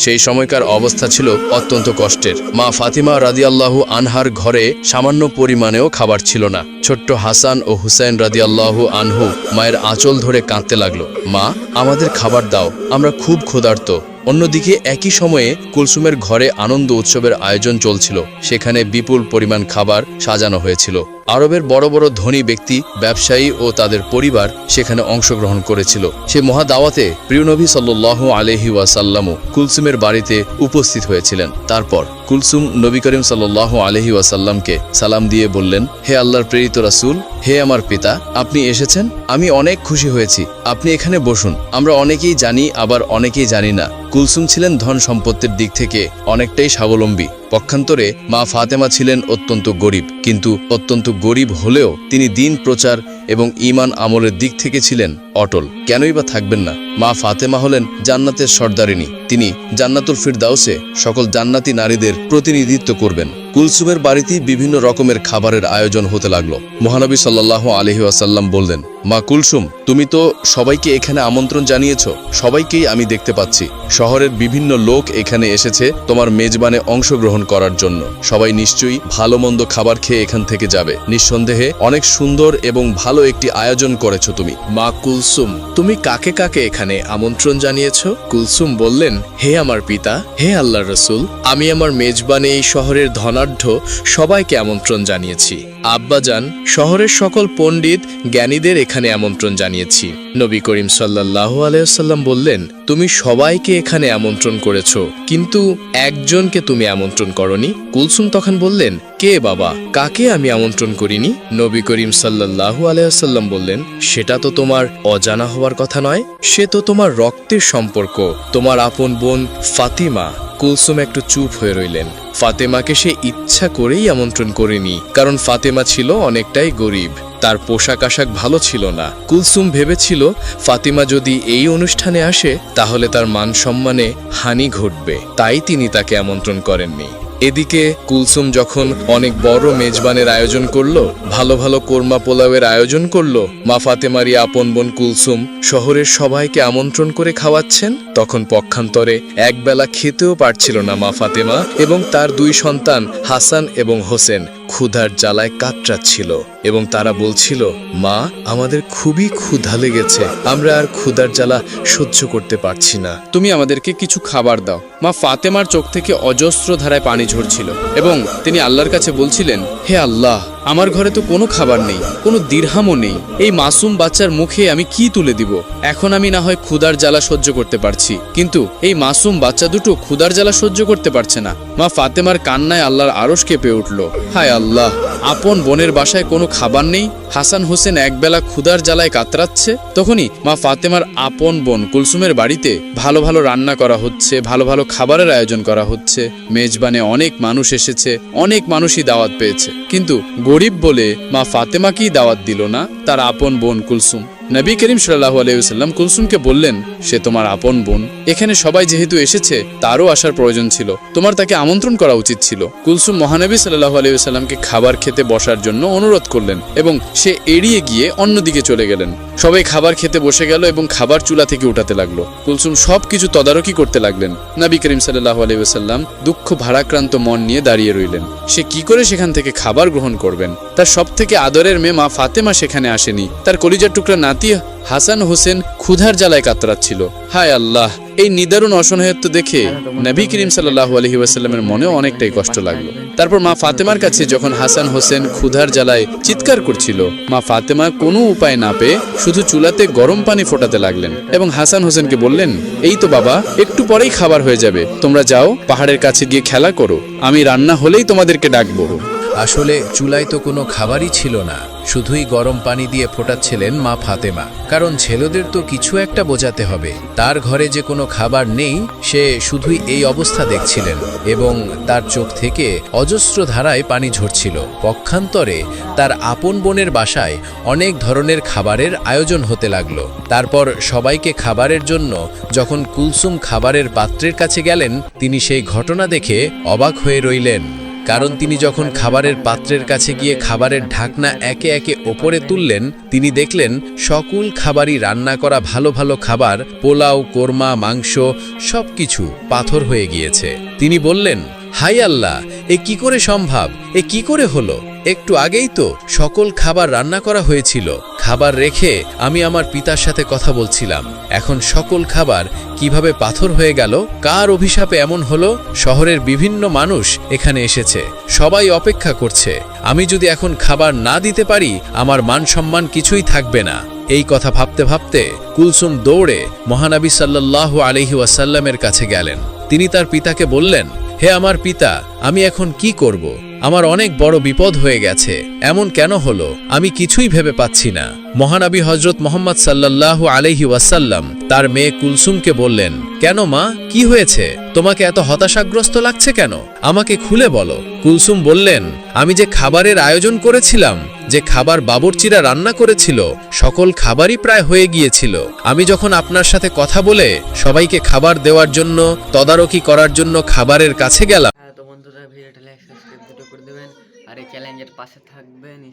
সেই সময়কার অবস্থা ছিল অত্যন্ত কষ্টের। মা ফাতিমা রাদিয়াল্লাহু আনহার ঘরে সামান্য পরিমাণেও খাবার ছিল না। ছোট্ট হাসান ও হুসাইন রাদিয়াল্লাহু আনহু মায়ের আঁচল ধরে কাঁদতে লাগল। মা, আমাদের খাবার দাও, আমরা খুব ক্ষুধার্ত। অন্যদিকে একই সময়ে কুলসুমের ঘরে আনন্দ উৎসবের আয়োজন চলছিল। সেখানে বিপুল পরিমাণ খাবার সাজানো হয়েছিল। আরবের বড় বড় ধনী ব্যক্তি, ব্যবসায়ী ও তাদের পরিবার সেখানে অংশগ্রহণ করেছিল। সে মহাদাওয়াতে প্রিয়নবী সাল্লু আলহি ওয়াসাল্লামও কুলসুমের বাড়িতে উপস্থিত হয়েছিলেন। তারপর কুলসুম নবী করিম সাল্লাহ আলহি ওয়াসাল্লামকে সালাম দিয়ে বললেন, হে আল্লাহর প্রেরিত রাসুল, হে আমার পিতা, আপনি এসেছেন? আমি অনেক খুশি হয়েছি। আপনি এখানে বসুন, আমরা অনেকেই জানি, আবার অনেকেই জানি না। কুলসুম ছিলেন ধন সম্পত্তির দিক থেকে অনেকটাই স্বাবলম্বী। পক্ষান্তরে মা ফাতেমা ছিলেন অত্যন্ত গরিব, কিন্তু অত্যন্ত গরিব হলেও তিনি দিন প্রচার এবং ঈমান আমলের দিক থেকে ছিলেন অটল। কেনই বা থাকবেন না? মা ফাতেমা হলেন জান্নাতের সর্দারিনী। তিনি জান্নাতুল ফিরদাউসে সকল জান্নাতি নারীদের প্রতিনিধিত্ব করবেন। কুলসুমের বাড়িতেই বিভিন্ন রকমের খাবারের আয়োজন হতে লাগল। মহানবী সাল্লাহ আলহি আসাল্লাম বললেন মা কুলসুম, তুমি তো সবাইকে এখানে আমন্ত্রণ জানিয়েছ। সবাইকেই আমি দেখতে পাচ্ছি। শহরের বিভিন্ন লোক এখানে এসেছে তোমার মেজবানে অংশগ্রহণ করার জন্য। সবাই নিশ্চয়ই ভালো মন্দ খাবার খেয়ে এখান থেকে যাবে। নিঃসন্দেহে অনেক সুন্দর এবং ভালো একটি আয়োজন করেছ তুমি। মা কুলসুম, তুমি কাকে কাকে এখানে আমন্ত্রণ জানিয়েছ? কুলসুম বললেন, হে আমার পিতা, হে আল্লাহ রসুল, আমি আমার মেজবানে এই শহরের ধনাঢ্য সবাইকে আমন্ত্রণ জানিয়েছি। আব্বাজান, শহরের সকল পণ্ডিত, জ্ঞানীদের এখানে আমন্ত্রণ জানিয়েছি। নবী করিম সাল্লাহ আলাইসাল্লাম বললেন, তুমি সবাইকে এখানে আমন্ত্রণ করেছ, কিন্তু একজনকে তুমি আমন্ত্রণ করনি? কুলসুম তখন বললেন, কে বাবা? কাকে আমি আমন্ত্রণ করিনি? নবী করিম সাল্লাহু আলাইসাল্লাম বললেন, সেটা তো তোমার অজানা হওয়ার কথা নয়, সে তো তোমার রক্তের সম্পর্ক। তোমার আপন বোন ফাতিমা কুলসুম একটু চুপ হয়ে রইলেন। ফাতেমাকে সে ইচ্ছা করেই আমন্ত্রণ করেনি, কারণ ফাতেমা ছিল অনেকটাই গরিব, তার পোশাক আশাক ভালো ছিল না। কুলসুম ভেবেছিল, ফাতিমা যদি এই অনুষ্ঠানে আসে, তাহলে তার মান সম্মানে হানি ঘটবে, তাই তিনি তাকে আমন্ত্রণ করেননি। এদিকে কুলসুম যখন অনেক বড় মেজবানের আয়োজন করল, ভালো ভালো কোরমা পোলাওয়ের আয়োজন করল, মা ফাতেমারি আপন বোন কুলসুম শহরের সবাইকে আমন্ত্রণ করে খাওয়াচ্ছেন, তখন পক্ষান্তরে একবেলা খেতেও পারছিল না মা ফাতেমা এবং তার দুই সন্তান হাসান এবং হোসেন। ক্ষুধার জ্বালায় কাতরাচ্ছিল এবং তারা বলছিল, মা, আমাদের খুবই ক্ষুধা লেগেছে। আমরা আর ক্ষুধার জ্বালা সহ্য করতে পারছি না। তুমি আমাদেরকে কিছু খাবার দাও। মা ফাতেমার চোখ থেকে অজস্র ধারায় পানি ঝরছিল এবং তিনি আল্লাহর কাছে বলছিলেন, হে আল্লাহ, আমার ঘরে তো কোনো খাবার নেই, কোনো দিরহামও নেই। এই মাসুম বাচ্চার মুখে আমি কি তুলে দিব? এখন আমি না হয় ক্ষুধার জ্বালা সহ্য করতে পারছি। কিন্তু এই মাসুম বাচ্চা দুটো ক্ষুধার জ্বালা সহ্য করতে পারছে না। মা ফাতেমার কান্নায় আল্লাহর আরশ কেঁপে উঠল। হায় আল্লাহ আপন বোনের বাসায় কোনো খাবার নেই? হাসান হোসেন একবেলা ক্ষুধার জ্বালায় কাতরাচ্ছে? তখনই মা ফাতেমার আপন বোন কুলসুমের বাড়িতে ভালো ভালো রান্না করা হচ্ছে, ভালো ভালো খাবারের আয়োজন করা হচ্ছে। মেজবানে অনেক মানুষ এসেছে, অনেক মানুষই দাওয়াত পেয়েছে। কিন্তু গরিব বলে মা ফাতেমাকেই দাওয়াত দিল না তার আপন বোন কুলসুম। নবী করিম সাল্লাহ আলাইসাল্লাম কুলসুমকে বললেন, সে তোমার আপন বোন। এখানে সবাই যেহেতু এসেছে, তারও আসার প্রয়োজন ছিল। তোমার তাকে আমন্ত্রণ করা উচিত ছিল। কুলসুম মহানবী সাল্লাহ আলাইসাল্লামকে খাবার খেতে বসার জন্য অনুরোধ করলেন এবং সে এড়িয়ে গিয়ে অন্যদিকে চলে গেলেন। সবাই খাবার খেতে বসে গেল এবং খাবার চুলা থেকে উঠাতে লাগল। কুলসুম সব কিছু তদারকি করতে লাগলেন। নাবি করিম সাল্লাহ আলাইসাল্লাম দুঃখ ভারাক্রান্ত মন নিয়ে দাঁড়িয়ে রইলেন। সে কি করে সেখান থেকে খাবার গ্রহণ করবেন? তার সব থেকে আদরের মেয়ে মা ফাতেমা সেখানে আসেনি। তার কলিজার টুকরা নাতি হাসান হোসেন ক্ষুধার জ্বালায় কাতরাচ্ছিল। হায় আল্লাহ, এই নিদারুণ অসহায়ত্ব দেখে নবী করিম সাল্লাহ আলহি ওয়াসাল্লামের মনেও অনেকটাই কষ্ট লাগল। তারপর মা ফাতেমার কাছে যখন হাসান হোসেন ক্ষুধার জ্বালায় চিৎকার করছিল, মা ফাতেমা কোনো উপায় না পেয়ে শুধু চুলাতে গরম পানি ফোটাতে লাগলেন এবং হাসান হোসেনকে বললেন, এই তো বাবা, একটু পরেই খাবার হয়ে যাবে। তোমরা যাও, পাহাড়ের কাছে গিয়ে খেলা করো। আমি রান্না হলেই তোমাদেরকে ডাকবো। আসলে চুলায় তো কোনো খাবারই ছিল না। শুধুই গরম পানি দিয়ে ফোটাচ্ছিলেন মা ফাতেমা। কারণ ছেলেদের তো কিছু একটা বোঝাতে হবে। তার ঘরে যে কোনো খাবার নেই, সে শুধুই এই অবস্থা দেখছিলেন এবং তার চোখ থেকে অজস্র ধারায় পানি ঝরছিল। পক্ষান্তরে তার আপন বোনের বাসায় অনেক ধরনের খাবারের আয়োজন হতে লাগল। তারপর সবাইকে খাবারের জন্য যখন কুলসুম খাবারের পাত্রের কাছে গেলেন, তিনি সেই ঘটনা দেখে অবাক হয়ে রইলেন। কারণ তিনি যখন খাবারের পাত্রের কাছে গিয়ে খাবারের ঢাকনা একে একে ওপরে তুললেন, তিনি দেখলেন সকল খাবারই রান্না করা ভালো ভালো খাবার, পোলাও, কোরমা, মাংস, সবকিছু পাথর হয়ে গিয়েছে। তিনি বললেন হাই আল্লাহ, এ কি করে সম্ভব? এ কি করে হলো? একটু আগেই তো সকল খাবার রান্না করা হয়েছিল। খাবার রেখে আমি আমার পিতার সাথে কথা বলছিলাম। এখন সকল খাবার কীভাবে পাথর হয়ে গেল, কার অভিশাপে এমন হলো, শহরের বিভিন্ন মানুষ এখানে এসেছে, সবাই অপেক্ষা করছে। আমি যদি এখন খাবার না দিতে পারি, আমার মান সম্মান কিছুই থাকবে না। এই কথা ভাবতে ভাবতে কুলসুম দৌড়ে মহানবী সাল্লাল্লাহু আলহি ওয়াসাল্লামের কাছে গেলেন। তিনি তার পিতাকে বললেন, হে আমার পিতা, আমি এখন কি করব? আমার অনেক বড় বিপদ হয়ে গেছে। এমন কেন হলো? আমি কিছুই ভেবে পাচ্ছি না। মহানবী হজরত মোহাম্মদ সাল্লাল্লাহু আলহি ওয়াসাল্লাম তার মেয়ে কুলসুমকে বললেন, কেন মা? কি হয়েছে? তোমাকে এত হতাশাগ্রস্ত লাগছে কেন? আমাকে খুলে বলো। কুলসুম বললেন, আমি যে খাবারের আয়োজন করেছিলাম, যে খাবার বাবরচিরা রান্না করেছিল, সকল খাবারই প্রায় হয়ে গিয়েছিল। আমি যখন আপনার সাথে কথা বলে সবাইকে খাবার দেওয়ার জন্য, তদারকি করার জন্য খাবারের কাছে গেলাম হ্যাঁ তো বন্ধুরা ভিডিওটা লাইক সাবস্ক্রাইব দুটো করে দেবেন আর এই চ্যালেঞ্জের পাশে থাকবেন ইসলামিক শিক্ষা এই নতুন নতুন ভিডিও দেখবেন আর কি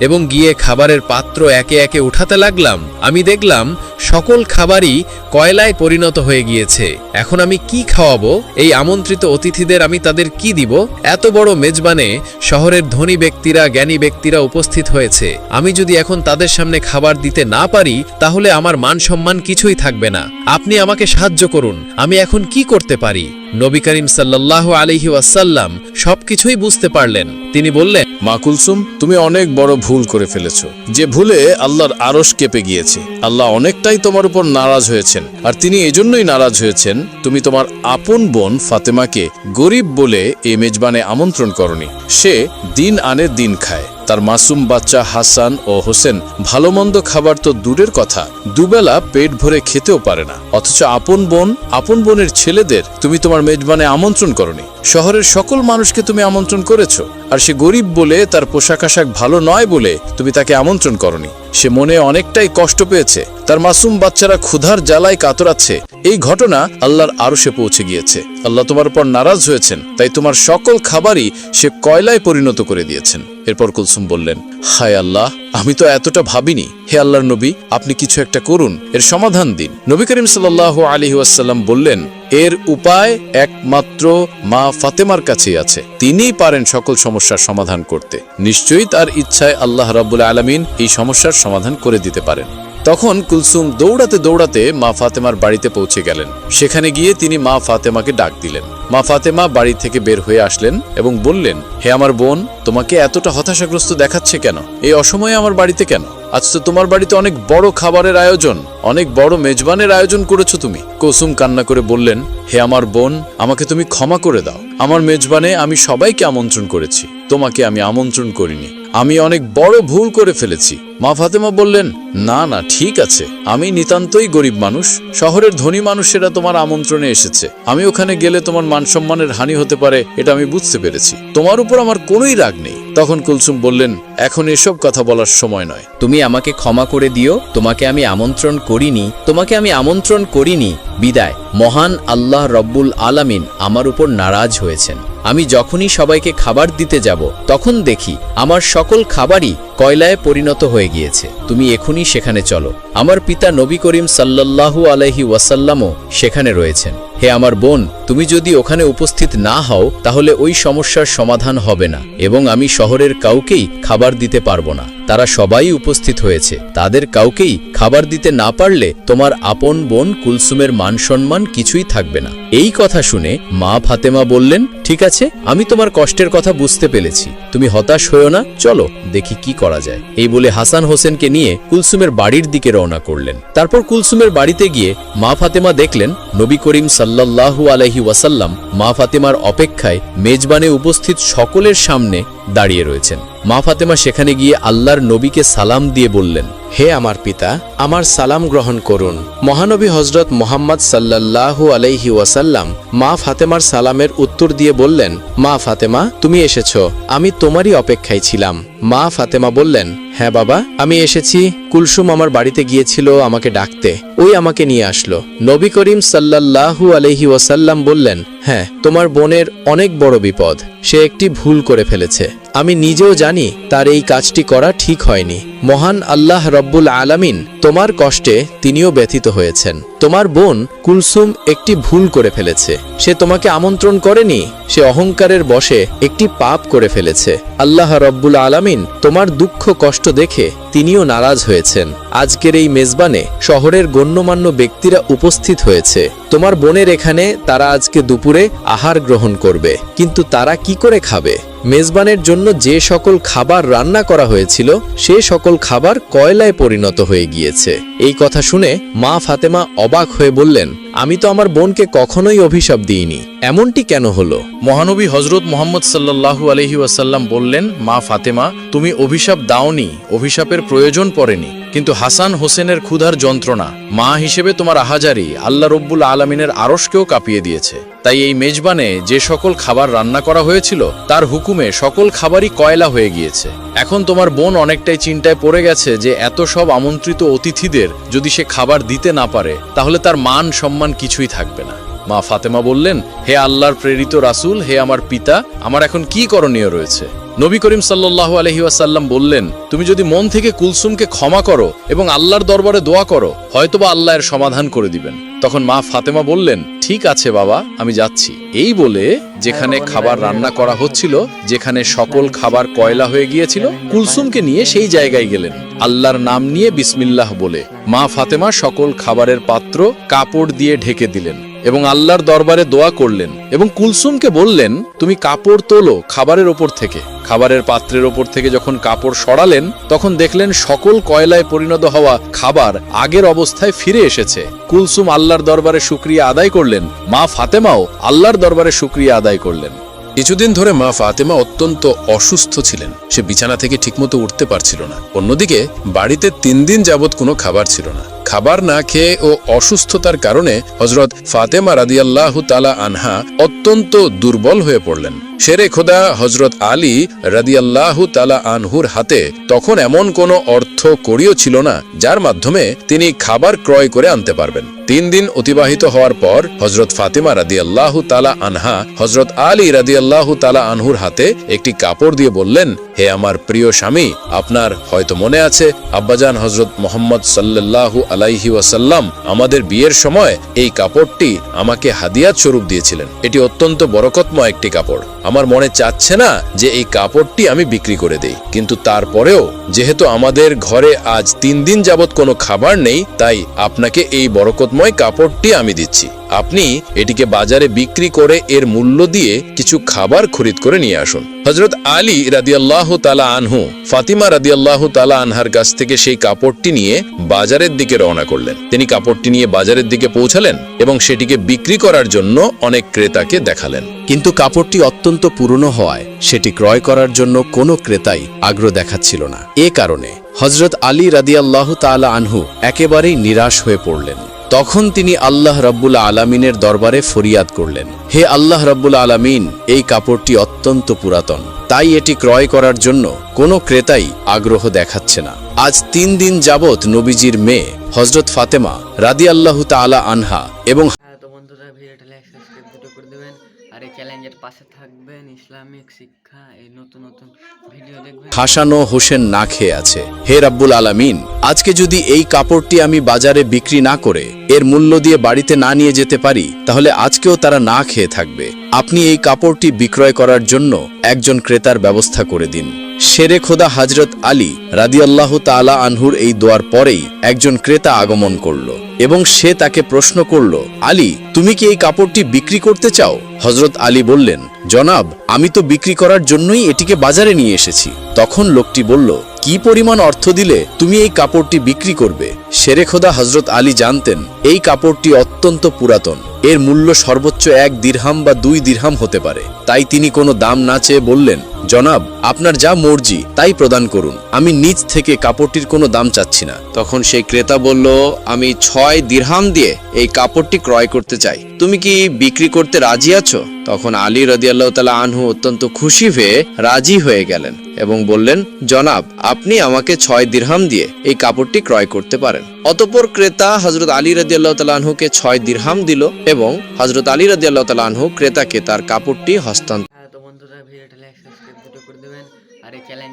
এবং গিয়ে খাবারের পাত্র একে একে উঠাতে লাগলাম। আমি দেখলাম সকল খাবারই কয়লায় পরিণত হয়ে গিয়েছে। এখন আমি কি খাওয়াবো? এই আমন্ত্রিত অতিথিদের আমি তাদের কি দিব? এত বড় মেজবানে শহরের ধনী ব্যক্তিরা, জ্ঞানী ব্যক্তিরা উপস্থিত হয়েছে। আমি যদি এখন তাদের সামনে খাবার দিতে না পারি, তাহলে আমার মান সম্মান কিছুই থাকবে না। আপনি আমাকে সাহায্য করুন। আমি এখন কি করতে পারি? নবী করিম সাল্লাল্লাহু আলাইহি ওয়াসাল্লাম সবকিছুই বুঝতে পারলেন। তিনি বললেন, মা কুলসুম, তুমি অনেক বড় ভুল করে ফেলেছ। যে ভুলে আল্লাহর আরশ কেঁপে গিয়েছে। আল্লাহ অনেকটাই তোমার উপর নারাজ হয়েছেন। আর তিনি এজন্যই নারাজ হয়েছেন, তুমি তোমার আপন বোন ফাতেমাকে গরিব বলে এ মেজবানে আমন্ত্রণ করনি। সে দিন আনে দিন খায়। তার মাসুম বাচ্চা হাসান ও হোসেন ভালো মন্দ খাবার তো দূরের কথা। দুবেলা পেট ভরে খেতেও পারে না। অথচ আপন বোন, আপন বোনের ছেলেদের তুমি তোমার মেজবানে আমন্ত্রণ করনি। শহরের সকল মানুষকে তুমি আমন্ত্রণ করেছ। আর সে গরিব বলে তার পোশাক আশাক ভালো নয় বলে তুমি তাকে আমন্ত্রণ করনি। সে মনে অনেকটাই কষ্ট পেয়েছে। তার মাসুম বাচ্চারা ক্ষুধার জ্বালায় কাতরাচ্ছে। এই ঘটনা আল্লাহর আরও সে পৌঁছে গিয়েছে। আল্লাহ তোমার উপর নারাজ হয়েছেন। তাই তোমার সকল খাবারই সে কয়লায় পরিণত করে দিয়েছেন। এরপর কুলসুম বললেন হায় আল্লাহ, আমি তো এতটা ভাবিনি। হে আল্লাহর নবী, আপনি কিছু একটা করুন, এর সমাধান দিন। নবী করিম সাল্লাহ আলী ওয়াসাল্লাম বললেন, এর উপায় একমাত্র মা ফাতেমার কাছেই আছে। তিনিই পারেন সকল সমস্যার সমাধান করতে। নিশ্চয়ই তার ইচ্ছায় আল্লাহ রাবুল আলমিন এই সমস্যার সমাধান করে দিতে পারেন। তখন কুলসুম দৌড়াতে দৌড়াতে মা ফাতেমার বাড়িতে পৌঁছে গেলেন। সেখানে গিয়ে তিনি মা ফাতেমাকে ডাক দিলেন। মা ফাতেমা বাড়ি থেকে বের হয়ে আসলেন এবং বললেন, হে আমার বোন, তোমাকে এতটা হতাশাগ্রস্ত দেখাচ্ছে কেন? এই অসময়ে আমার বাড়িতে কেন? আজ তো তোমার বাড়িতে অনেক বড় খাবারের আয়োজন, অনেক বড় মেজবানের আয়োজন করেছ তুমি। কুসুম কান্না করে বললেন, হে আমার বোন, আমাকে তুমি ক্ষমা করে দাও। আমার মেজবানে আমি সবাইকে আমন্ত্রণ করেছি। তোমাকে আমি আমন্ত্রণ করিনি। আমি অনেক বড় ভুল করে ফেলেছি। মা ফাতেমা বললেন, না না, ঠিক আছে। আমি নিতান্তই গরিব মানুষ। শহরের ধনী মানুষেরা তোমার আমন্ত্রণে এসেছে। আমি ওখানে গেলে তোমার মানসম্মানের হানি হতে পারে, এটা আমি বুঝতে পেরেছি। তোমার উপর আমার কোনোই রাগ নেই। তখন কুলসুম বললেন এখন এসব কথা বলার সময় নয়। তুমি আমাকে ক্ষমা করে দিও, তোমাকে আমি আমন্ত্রণ করিনি, তোমাকে আমি আমন্ত্রণ করিনি। বিদায়। মহান আল্লাহ রব্বুল আলামিন আমার উপর নারাজ হয়েছেন। আমি যখনই সবাইকে খাবার দিতে যাব, তখন দেখি আমার সকল খাবারই কয়লায় পরিণত হয়ে গিয়েছে। তুমি এখনই সেখানে চলো। আমার পিতা নবী করিম সাল্লাল্লাহু আলাইহি ওয়াসাল্লামও সেখানে রয়েছেন। হে আমার বোন, তুমি যদি ওখানে উপস্থিত না হও, তাহলে ওই সমস্যার সমাধান হবে না, এবং আমি শহরের কাউকেই খাবার দিতে পারব না। তারা সবাই উপস্থিত হয়েছে। তাদের কাউকেই খাবার দিতে না পারলে তোমার আপন বোন কুলসুমের মান সম্মান কিছুই থাকবে না। এই কথা শুনে মা ফাতেমা বললেন, ঠিক আছে, আমি তোমার কষ্টের কথা বুঝতে পেরেছি। তুমি হতাশ হয়েও না, চলো দেখি কি করা যায়। এই বলে হাসান হোসেনকে নিয়ে কুলসুমের বাড়ির দিকে রওনা করলেন। তারপর কুলসুমের বাড়িতে গিয়ে মা ফাতেমা দেখলেন, নবী করিম সাল্লাল্লাহু আলাইহি ওয়াসাল্লাম মা ফাতেমার অপেক্ষায় মেজবানে উপস্থিত সকলের সামনে দাঁড়িয়ে রয়েছেন। মা ফাতেমা সেখানে গিয়ে আল্লাহর নবীকে সালাম দিয়ে বললেন হে আমার পিতা, আমার সালাম গ্রহণ করুন। মহানবী হজরত মোহাম্মদ সাল্লাল্লাহু আলাইহি ওয়াসাল্লাম মা ফাতেমার সালামের উত্তর দিয়ে বললেন, মা ফাতেমা, তুমি এসেছ, আমি তোমারই অপেক্ষায় ছিলাম। মা ফাতেমা বললেন হ্যাঁ বাবা, আমি এসেছি, কুলসুম আমার বাড়িতে গিয়েছিল আমাকে ডাকতে, ওই আমাকে নিয়ে আসলো। নবী করিম সাল্লাল্লাহু আলহি ওয়াসাল্লাম বললেন হ্যাঁ তোমার বোনের অনেক বড় বিপদ, সে একটি ভুল করে ফেলেছে। আমি নিজেও জানি তার এই কাজটি করা ঠিক হয়নি। মহান আল্লাহ রব্বুল আলামিন তোমার কষ্টে তিনিও ব্যথিত হয়েছেন। তোমার বোন কুলসুম একটি ভুল করে ফেলেছে। সে তোমাকে আমন্ত্রণ করেনি, সে অহংকারের বশে একটি পাপ করে ফেলেছে। আল্লাহ রব্বুল আলামিন তোমার দুঃখ কষ্ট দেখে তিনিও নারাজ হয়েছেন। আজকের এই মেজবানে শহরের গণ্যমান্য ব্যক্তিরা উপস্থিত হয়েছে। তোমার বোনের এখানে তারা আজকে দুপুরে আহার গ্রহণ করবে, কিন্তু তারা কি করে খাবে? মেজবানের জন্য যে সকল খাবার রান্না করা হয়েছিল, সে সকল খাবার কয়লায় পরিণত হয়ে গিয়েছে। এই কথা শুনে মা ফাতেমা অবাক হয়ে বললেন আমি তো আমার বোনকে কখনোই অভিশাপ দিইনি। এমনটি কেন হলো? মহানবী হজরত মোহাম্মদ সাল্লাল্লাহু আলহি ওয়াসাল্লাম বললেন, মা ফাতেমা, তুমি অভিশাপ দাওনি, অভিশাপের প্রয়োজন পড়েনি। কিন্তু হাসান হোসেনের ক্ষুধার যন্ত্রণা, মা হিসেবে তোমার আহাজারি আল্লাহ রব্বুল আলমিনের আরশকেও কাঁপিয়ে দিয়েছে। তাই এই মেজবানে যে সকল খাবার রান্না করা হয়েছিল, তার হুকুমে সকল খাবারই কয়লা হয়ে গিয়েছে। এখন তোমার বোন অনেকটাই চিন্তায় পড়ে গেছে যে, এত সব আমন্ত্রিত অতিথিদের যদি সে খাবার দিতে না পারে, তাহলে তার মান সম্মান কিছুই থাকবে না। মা ফাতেমা বললেন, হে আল্লাহর প্রেরিত রাসুল, হে আমার পিতা, আমার এখন কি করণীয় রয়েছে? নবী করিম সাল্লাল্লাহু আলহিউসাল্লাম বললেন, তুমি যদি মন থেকে কুলসুমকে ক্ষমা করো এবং আল্লাহর দরবারে দোয়া করো, হয়তোবা আল্লাহ এর সমাধান করে দিবেন। তখন মা ফাতেমা বললেন ঠিক আছে বাবা আমি যাচ্ছি। এই বলে যেখানে খাবার রান্না করা হচ্ছিল যেখানে সকল খাবার কয়লা হয়ে গিয়েছিল কুলসুমকে নিয়ে সেই জায়গায় গেলেন। আল্লাহর নাম নিয়ে বিসমিল্লাহ বলে মা ফাতেমা সকল খাবারের পাত্র কাপড় দিয়ে ঢেকে দিলেন। এবং আল্লাহর দরবারে দোয়া করলেন এবং কুলসুমকে বললেন, তুমি কাপড় তোলো খাবারের ওপর থেকে। খাবারের পাত্রের ওপর থেকে যখন কাপড় সরালেন, তখন দেখলেন সকল কয়লায় পরিণত হওয়া খাবার আগের অবস্থায় ফিরে এসেছে। কুলসুম আল্লাহর দরবারে শুক্রিয়া আদায় করলেন। মা ফাতেমাও আল্লাহর দরবারে শুক্রিয়া আদায় করলেন। কিছুদিন ধরে মা ফাতেমা অত্যন্ত অসুস্থ ছিলেন। সে বিছানা থেকে ঠিকমতো উঠতে পারছিল না। অন্যদিকে বাড়িতে তিন দিন যাবৎ কোনো খাবার ছিল না। খাবার না খেয়ে ও অসুস্থতার কারণে হজরত ফাতেমা রাদিয়াল্লাহু তালা আনহা অত্যন্ত দুর্বল হয়ে পড়লেন। শেরে খোদা হজরত আলী রাদিয়াল্লাহু তালা আনহুর হাতে তখন এমন কোনো অর্থ করিও ছিল না, যার মাধ্যমে তিনি খাবার ক্রয় করে আনতে পারবেন। তিন দিন অতিবাহিত হওয়ার পর হজরত ফাতেমা রাদিয়াল্লাহু তালা আনহা হজরত আলী রাদিয়াল্লাহু তালা আনহুর হাতে একটি কাপড় দিয়ে বললেন, হে আমার প্রিয় স্বামী, আপনার হয়তো মনে আছে, আব্বাজান হজরত মোহাম্মদ সাল্লাল্লাহু আলাইহি ওয়াসাল্লাম আমাদের বিয়ের সময় এই কাপড়টি আমাকে হাদিয়াত স্বরূপ দিয়েছিলেন। এটি অত্যন্ত বরকতময় একটি কাপড়। আমার মনে চাচ্ছে না যে এই কাপড়টি আমি বিক্রি করে দেই। কিন্তু তারপরেও, যেহেতু আমাদের ঘরে আজ তিন দিন যাবৎ কোনো খাবার নেই, তাই আপনাকে এই বরকতময় কাপড়টি আমি দিচ্ছি। আপনি এটিকে বাজারে বিক্রি করে এর মূল্য দিয়ে কিছু খাবার খরিদ করে নিয়ে আসুন। হজরত আলী রাদিয়াল্লাহ তালা আনহু, ফাতিমা রাদিয়াল্লাহ তালা আনহার কাছ থেকে সেই কাপড়টি নিয়ে বাজারের দিকে রওনা করলেন। তিনি কাপড়টি নিয়ে বাজারের দিকে পৌঁছালেন এবং সেটিকে বিক্রি করার জন্য অনেক ক্রেতাকে দেখালেন। কিন্তু কাপড়টি অত্যন্ত পুরনো হওয়ায় সেটি ক্রয় করার জন্য কোনো ক্রেতাই আগ্রহ দেখাচ্ছিল না। এ কারণে হজরত আলী রাদিয়াল্লাহ তালা আনহু একেবারেই নিরাশ হয়ে পড়লেন। তখন তিনি আল্লাহ রব্বুল আলামিনের দরবারে ফরিয়াদ করলেন। হে আল্লাহ রব্বুল আলামিন, এই কাপড়টি অত্যন্ত পুরাতন। তাই এটি ক্রয় করার জন্য কোনো ক্রেতাই আগ্রহ দেখাচ্ছে না। আজ তিন দিন যাবৎ নবীজির মেয়ে হজরত ফাতেমা রাদি আল্লাহ তালা আনহা এবং হ্যাঁ তো বন্ধুরা ভিডিওটা লাইক সাবস্ক্রাইব দুটো করে দেবেন আর এই চ্যালেঞ্জের পাশে থাকবেন ইসলামিক শিক্ষা, এই নতুন নতুন ভিডিও দেখবেন। হাসানো হোসেন না খেয়ে আছে। হে রাব্বুল আলামিন, আজকে যদি এই কাপড়টি আমি বাজারে বিক্রি না করে, এর মূল্য দিয়ে বাড়িতে না নিয়ে যেতে পারি, তাহলে আজকেও তারা না খেয়ে থাকবে। আপনি এই কাপড়টি বিক্রয় করার জন্য একজন ক্রেতার ব্যবস্থা করে দিন। শেরে খোদা হজরত আলী রাদিয়াল্লাহ তালা আনহুর এই দোয়ার পরেই একজন ক্রেতা আগমন করল এবং সে তাকে প্রশ্ন করল, আলী, তুমি কি এই কাপড়টি বিক্রি করতে চাও? হজরত আলী বললেন, জনাব, আমি তো বিক্রি করার জন্যই এটিকে বাজারে নিয়ে এসেছি। তখন লোকটি বলল, কি পরিমাণ অর্থ দিলে তুমি এই কাপড়টি বিক্রি করবে? শেরে খোদা হজরত আলী জানতেন, এই কাপড়টি অত্যন্ত পুরাতন। এর মূল্য সর্বোচ্চ এক দীর্হাম বা দুই দীর্হাম হতে পারে। তাই তিনি কোনো দাম না চেয়ে বললেন জনাব, আপনার যা মর্জি, তাই প্রদান করুন। আমি নিজ থেকে কাপড়টির কোনো দাম চাচ্ছি না। তখন সেই ক্রেতা বলল, আমি ছয় দিরহাম দিয়ে এই কাপড়টি ক্রয় করতে চাই। তুমি কি বিক্রি করতে রাজি আছো? তখন আলী রাদিয়াল্লাহ তালা আনহু অত্যন্ত খুশি হয়ে রাজি হয়ে গেলেন এবং বললেন, জনাব, আপনি আমাকে ছয় দিরহাম দিয়ে এই কাপড়টি ক্রয় করতে পারেন। অতপর ক্রেতা হজরত আলী তালা আনহুকে ছয় দিরহাম দিল এবং হজরত আলী রাদিয়াল্লাহ তালা আনহু ক্রেতাকে তার কাপড়টি হস্তান্তর হ্যাঁ তো বন্ধুরা ভিডিওটা লাইক সাবস্ক্রাইব দুটো করে দেবেন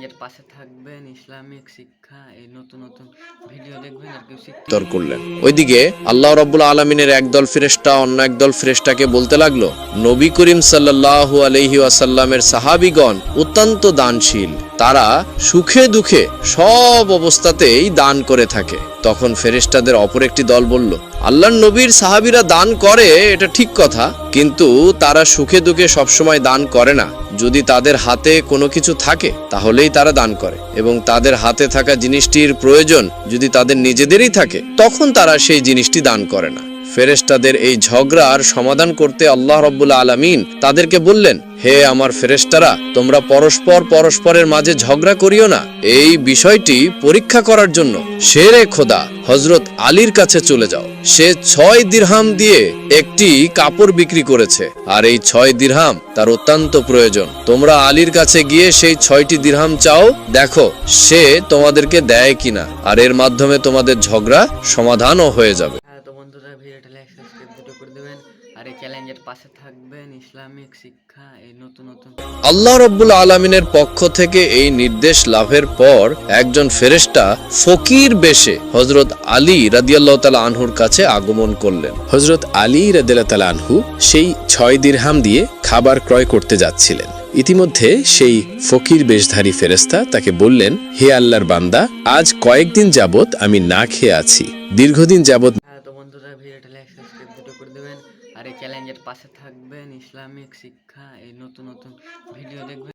চ্যালেঞ্জের পাশে থাকবেন ইসলামিক শিক্ষা এই নতুন নতুন ভিডিও দেখবেন আর কেউ শিখতে করলেন। ওইদিকে আল্লাহ রাব্বুল আলামিনের একদল ফেরেশতা অন্য একদল ফেরেশতাকে বলতে লাগল নবী করিম সাল্লাল্লাহু আলাইহি ওয়াসাল্লামের সাহাবীগণ অত্যন্ত দানশীল। তারা সুখে দুঃখে সব অবস্থাতেই দান করে থাকে। তখন ফেরেশতাদের অপর একটি দল বলল, আল্লাহর নবীর সাহাবীরা দান করে, এটা ঠিক কথা, কিন্তু তারা সুখে দুঃখে সবসময় দান করে না। যদি তাদের হাতে কোনো কিছু থাকে, তাহলেই তারা দান করে। এবং তাদের হাতে থাকা জিনিসটির প্রয়োজন যদি তাদের নিজেদেরই থাকে, তখন তারা সেই জিনিসটি দান করে না। ফেরেশতাদের এই ঝগড়ার সমাধান করতে আল্লাহ রব্বুল আলামিন তাদেরকে বললেন, হে আমার ফেরেশতারা, তোমরা পরস্পর পরস্পরের মাঝে ঝগড়া করিও না। এই বিষয়টি পরীক্ষা করার জন্য শেরে খোদা হজরত আলীর কাছে চলে যাও। সে ছয় দিরহাম দিয়ে একটি কাপড় বিক্রি করেছে, আর এই ছয় দিরহাম তার অত্যন্ত প্রয়োজন। তোমরা আলীর কাছে গিয়ে সেই ছয়টি দিরহাম চাও, দেখো সে তোমাদেরকে দেয় কিনা, আর এর মাধ্যমে তোমাদের ঝগড়া সমাধানও হয়ে যাবে হ্যাঁ তো বন্ধুরা ভিডিওটা লাইক সাবস্ক্রাইব দুটো করে দেবেন আর এই চ্যালেঞ্জের পাশে থাকবেন ইসলামিক শিক্ষা এই নতুন নতুন আল্লাহ রব্বুল আলমিনের পক্ষ থেকে এই নির্দেশ লাভের পর একজন ফেরেশতা ফকির বেশে হজরত আলী রাদিয়াল্লাহ তালা আনহুর কাছে আগমন করলেন। হজরত আলী রাদিল্লা আনহু সেই ছয় দিরহাম দিয়ে খাবার ক্রয় করতে যাচ্ছিলেন। ইতিমধ্যে সেই ফকির বেশধারী ফেরেস্তা তাকে বললেন হে আল্লাহর বান্দা আজ কয়েকদিন যাবত আমি না খেয়ে আছি। দীর্ঘদিন যাবত হ্যাঁ তো বন্ধুরা ভিডিওটা লাইক সাবস্ক্রাইব করে দেবেন। আর এই চ্যালেঞ্জের পাশে থাকবেন ইসলামিক শিক্ষা এই নতুন নতুন ভিডিও দেখবেন।